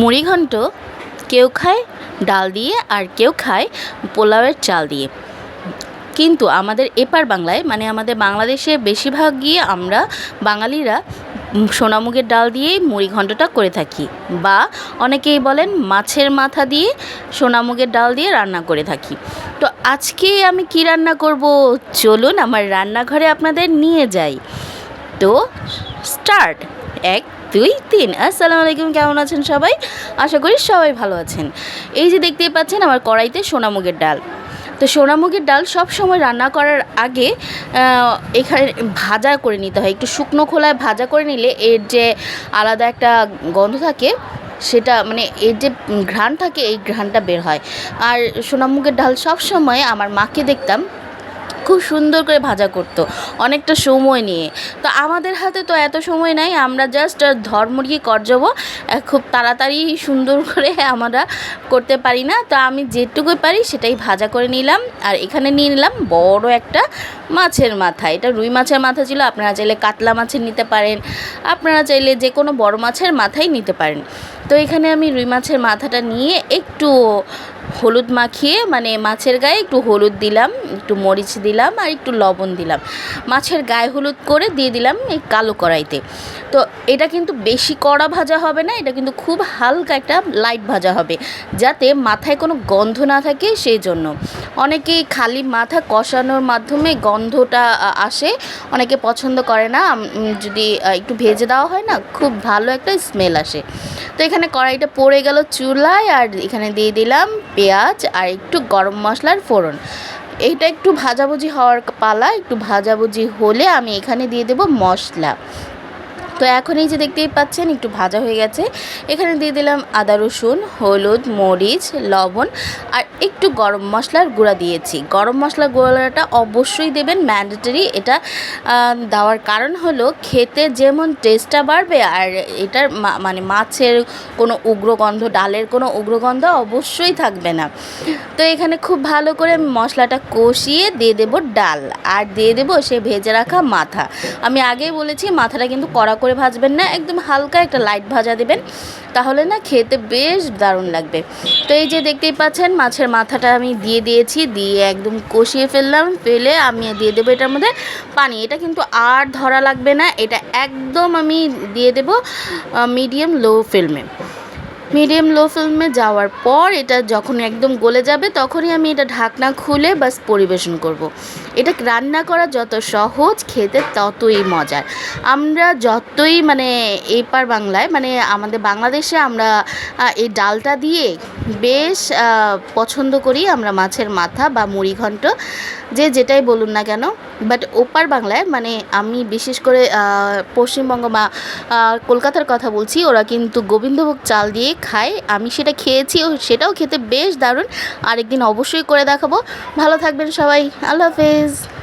মুড়িঘণ্ট কেউ খায়, ডাল দিয়ে আর কেউ খায় পোলাওয়ের চাল দিয়ে। কিন্তু আমাদের এপার বাংলায় মানে আমাদের বাংলাদেশে বেশিরভাগ গিয়ে আমরা বাঙালিরা সোনামুগের ডাল দিয়েই মুড়ি ঘণ্টটা করে থাকি বা অনেকেই বলেন মাছের মাথা দিয়ে সোনামুগের ডাল দিয়ে রান্না করে থাকি। তো আজকে আমি কি রান্না করব? চলুন আমার রান্নাঘরে আপনাদের নিয়ে যাই। তো স্টার্ট, এক দুই, তিন। আসসালামু আলাইকুম, কেমন আছেন সবাই? আশা করি সবাই ভালো আছেন। এই যে দেখতেই পাচ্ছেন আমার কড়াইতে সোনামুগের ডাল। তো সোনামুগের ডাল সব সময় রান্না করার আগে এখানে ভাজা করে নিতে হয়। একটু শুকনো খোলায় ভাজা করে নিলে এর যে আলাদা একটা গন্ধ থাকে, সেটা মানে এর যে ঘ্রাণ থাকে, এই ঘ্রাণটা বের হয়। আর সোনামুগের ডাল সব সময় আমার মাকে দেখতাম খুব সুন্দর করে ভাজা করতো, অনেকটা সময় নিয়ে। তো আমাদের হাতে তো এত সময় নাই, আমরা জাস্ট ধর্মুরগি কর যাব খুব তাড়াতাড়ি সুন্দর করে আমরা করতে পারি না। তো আমি যেটুকু পারি সেটাই ভাজা করে নিলাম। আর এখানে নিয়ে নিলাম বড় একটা মাছের মাথা। এটা রুই মাছের মাথা ছিল, আপনারা চাইলে কাতলা মাছের নিতে পারেন। আপনারা চাইলে যে কোনো বড় মাছের মাথাই নিতে পারেন। তো এখানে আমি রুই মাছের মাথাটা নিয়ে একটু হলুদ মাখিয়ে মানে মাছের গায়ে একটু হলুদ দিলাম, একটু মরিচ দিলাম আর একটু লবণ দিলাম। মাছের গায়ে হলুদ করে দিয়ে দিলাম এই কালো কড়াইতে। তো এটা কিন্তু বেশি কড়া ভাজা হবে না, এটা কিন্তু খুব হালকা একটা লাইট ভাজা হবে, যাতে মাথায় কোনো গন্ধ না থাকে সেই জন্য। অনেকেই খালি মাথা কষানোর মাধ্যমে গন্ধটা আসে, অনেকে পছন্দ করে না যদি একটু ভেজে দেওয়া হয় না, খুব ভালো একটা স্মেল আসে। তো এখানে কড়াইটা পড়ে গেল চুলায় আর এখানে দিয়ে দিলাম পেঁয়াজ আর একটু গরম মশলার ফোড়ন। এটা একটু ভাজাভুজি হওয়ার পালা, একটু ভাজাভুজি হলে আমি এখানে দিয়ে দেব মশলা। তো এখন এই যে দেখতেই পাচ্ছেন, একটু ভাজা হয়ে গেছে। এখানে দিয়ে দিলাম আদা, রসুন, হলুদ, মরিচ, লবণ আর একটু গরম মশলার গুঁড়া দিয়েছি। গরম মশলার গুঁড়াটা অবশ্যই দেবেন ম্যান্ডেটরি এটা দেওয়ার কারণ হলো খেতে যেমন টেস্টটা বাড়বে আর এটার মানে মাছের কোনো উগ্রগন্ধ, ডালের কোনো উগ্রগন্ধ অবশ্যই থাকবে না। তো এখানে খুব ভালো করে মশলাটা কষিয়ে দিয়ে দেব ডাল। আর দিয়ে দেব সে ভেজে রাখা মাথা। আমি আগেই বলেছি, মাথাটা কিন্তু কড়া করে ভাজবেন না, একদম হালকা একটা লাইট ভাজা দেবেন, তাহলে না খেতে বেশ দারুণ লাগবে। তো এই যে দেখতেই পাচ্ছেন, মাছের মাথাটা আমি দিয়ে দিয়েছি, দিয়ে একদম কষিয়ে ফেললাম, ফেলে আমি দিয়ে দেবো এটার মধ্যে পানি। এটা কিন্তু আর ধরা লাগবে না, এটা একদম আমি দিয়ে দেবো মিডিয়াম লো ফ্লেমে মিডিয়াম লো ফ্লেমে যাওয়ার পর এটা যখন একদম গলে যাবে, তখনই আমি এটা ঢাকনা খুলে বাস পরিবেশন করব। এটা রান্না করা যত সহজ, খেতে ততই মজার আমরা যতই মানে এপার বাংলায় মানে আমাদের বাংলাদেশে আমরা এই ডালটা দিয়ে বেশ পছন্দ করি আমরা মাছের মাথা বা মুড়ি ঘন্ট, যে যেটাই বলুন না কেন বাট ওপার বাংলায় মানে আমি বিশেষ করে পশ্চিমবঙ্গ বা কলকাতার কথা বলছি, ওরা কিন্তু গোবিন্দভোগ চাল দিয়ে খায় আমি সেটা খেয়েছি ও সেটাও খেতে বেশ দারুণ। আরেকদিন অবশ্যই করে দেখাবো। ভালো থাকবেন সবাই। আল্লাহ হাফেজ।